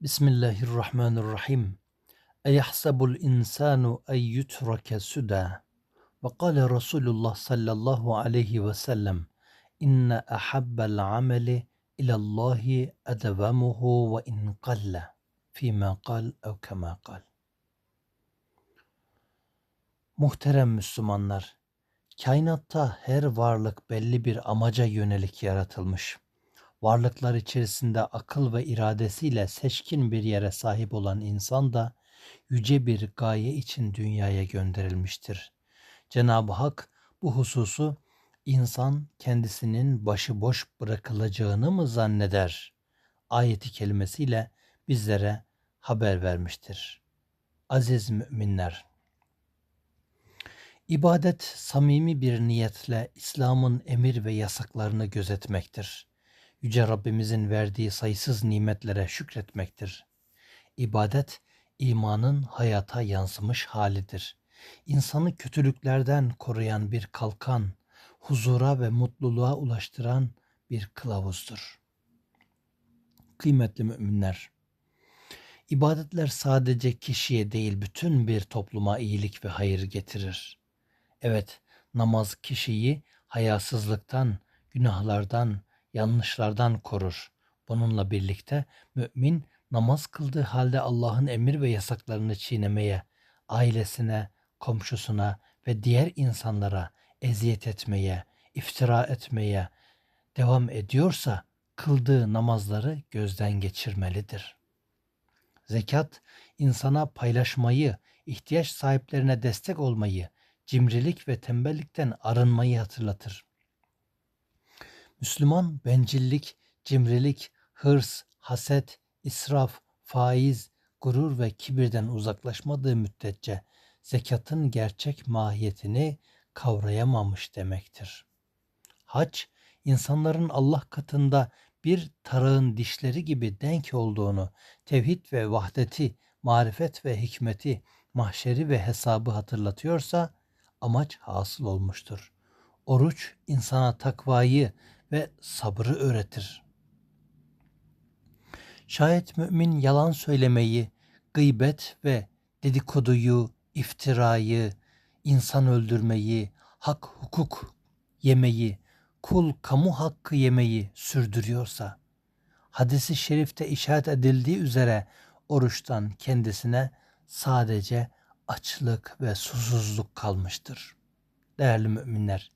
Bismillahirrahmanirrahim. Eyahsabul insanu ey yutrake suda. Ve kâle Resulullah sallallahu aleyhi ve sellem. İnne ahabbel ameli ilallahi edevamuhu ve in qalle. Fîmâ kal ev kemâ kal. Muhterem Müslümanlar, kainatta her varlık belli bir amaca yönelik yaratılmış varlıklar içerisinde akıl ve iradesiyle seçkin bir yere sahip olan insan da yüce bir gaye için dünyaya gönderilmiştir. Cenab-ı Hak bu hususu insan kendisinin başıboş bırakılacağını mı zanneder? Ayeti kelimesiyle bizlere haber vermiştir. Aziz müminler, İbadet samimi bir niyetle İslam'ın emir ve yasaklarını gözetmektir. Yüce Rabbimizin verdiği sayısız nimetlere şükretmektir. İbadet, imanın hayata yansımış halidir. İnsanı kötülüklerden koruyan bir kalkan, huzura ve mutluluğa ulaştıran bir kılavuzdur. Kıymetli müminler, ibadetler sadece kişiye değil bütün bir topluma iyilik ve hayır getirir. Evet, namaz kişiyi hayasızlıktan, günahlardan, yanlışlardan korur. Bununla birlikte mümin namaz kıldığı halde Allah'ın emir ve yasaklarını çiğnemeye, ailesine, komşusuna ve diğer insanlara eziyet etmeye, iftira etmeye devam ediyorsa kıldığı namazları gözden geçirmelidir. Zekat insana paylaşmayı, ihtiyaç sahiplerine destek olmayı, cimrilik ve tembellikten arınmayı hatırlatır. Müslüman bencillik, cimrilik, hırs, haset, israf, faiz, gurur ve kibirden uzaklaşmadığı müddetçe zekatın gerçek mahiyetini kavrayamamış demektir. Hac, insanların Allah katında bir tarağın dişleri gibi denk olduğunu, tevhid ve vahdeti, marifet ve hikmeti, mahşeri ve hesabı hatırlatıyorsa amaç hasıl olmuştur. Oruç insana takvayı, ve sabrı öğretir. Şayet mümin yalan söylemeyi, gıybet ve dedikoduyu, iftirayı, insan öldürmeyi, hak hukuk yemeyi, kul kamu hakkı yemeyi sürdürüyorsa, hadisi şerifte işaret edildiği üzere oruçtan kendisine sadece açlık ve susuzluk kalmıştır. Değerli müminler,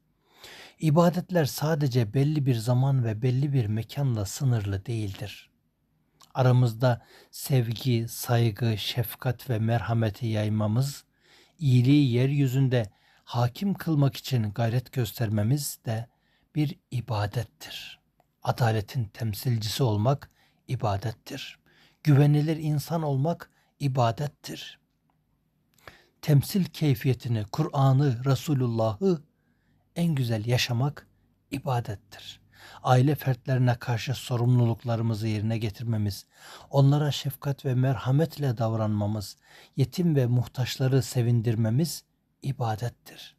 İbadetler sadece belli bir zaman ve belli bir mekanla sınırlı değildir. Aramızda sevgi, saygı, şefkat ve merhameti yaymamız, iyiliği yeryüzünde hakim kılmak için gayret göstermemiz de bir ibadettir. Adaletin temsilcisi olmak ibadettir. Güvenilir insan olmak ibadettir. Temsil keyfiyetini, Kur'an'ı, Resulullah'ı en güzel yaşamak ibadettir. Aile fertlerine karşı sorumluluklarımızı yerine getirmemiz, onlara şefkat ve merhametle davranmamız, yetim ve muhtaçları sevindirmemiz ibadettir.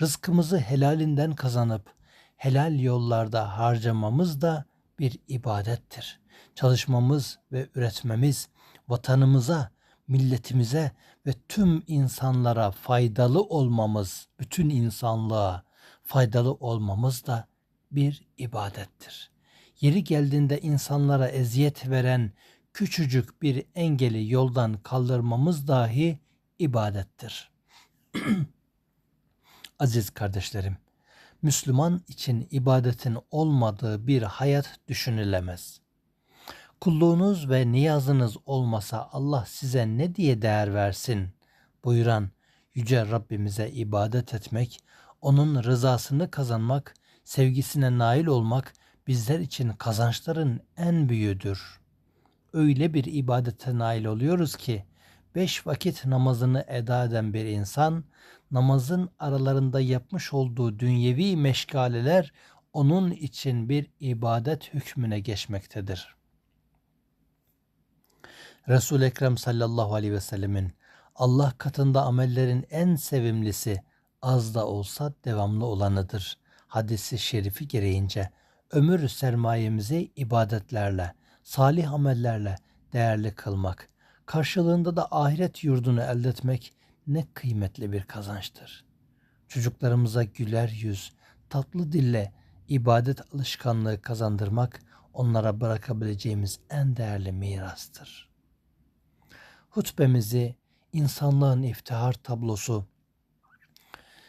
Rızkımızı helalinden kazanıp helal yollarda harcamamız da bir ibadettir. Çalışmamız ve üretmemiz vatanımıza, milletimize ve tüm insanlara faydalı olmamız, bütün insanlığa faydalı olmamız da bir ibadettir. Yeri geldiğinde insanlara eziyet veren küçücük bir engeli yoldan kaldırmamız dahi ibadettir. Aziz kardeşlerim, Müslüman için ibadetin olmadığı bir hayat düşünülemez. Kulluğunuz ve niyazınız olmasa Allah size ne diye değer versin buyuran Yüce Rabbimize ibadet etmek onun rızasını kazanmak, sevgisine nail olmak bizler için kazançların en büyüğüdür. Öyle bir ibadete nail oluyoruz ki beş vakit namazını eda eden bir insan namazın aralarında yapmış olduğu dünyevi meşgaleler onun için bir ibadet hükmüne geçmektedir. Resul Ekrem sallallahu aleyhi ve sellemin Allah katında amellerin en sevimlisi az da olsa devamlı olanıdır. Hadisi şerifi gereğince ömür sermayemizi ibadetlerle, salih amellerle değerli kılmak, karşılığında da ahiret yurdunu elde etmek ne kıymetli bir kazançtır. Çocuklarımıza güler yüz, tatlı dille ibadet alışkanlığı kazandırmak onlara bırakabileceğimiz en değerli mirastır. Hutbemizi insanlığın iftihar tablosu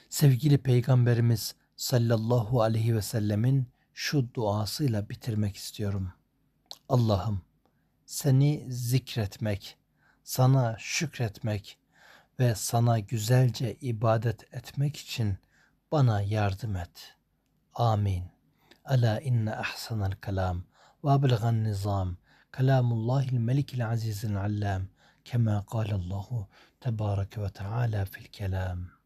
sevgili peygamberimiz sallallahu aleyhi ve sellemin şu duasıyla bitirmek istiyorum. Allah'ım seni zikretmek, sana şükretmek ve sana güzelce ibadet etmek için bana yardım et. Amin. Ala inne ahsanal kelam ve ablegan nizam kelamullahil melikil azizil allam kema kâlallahu tebareke ve teâlâ fil kelam.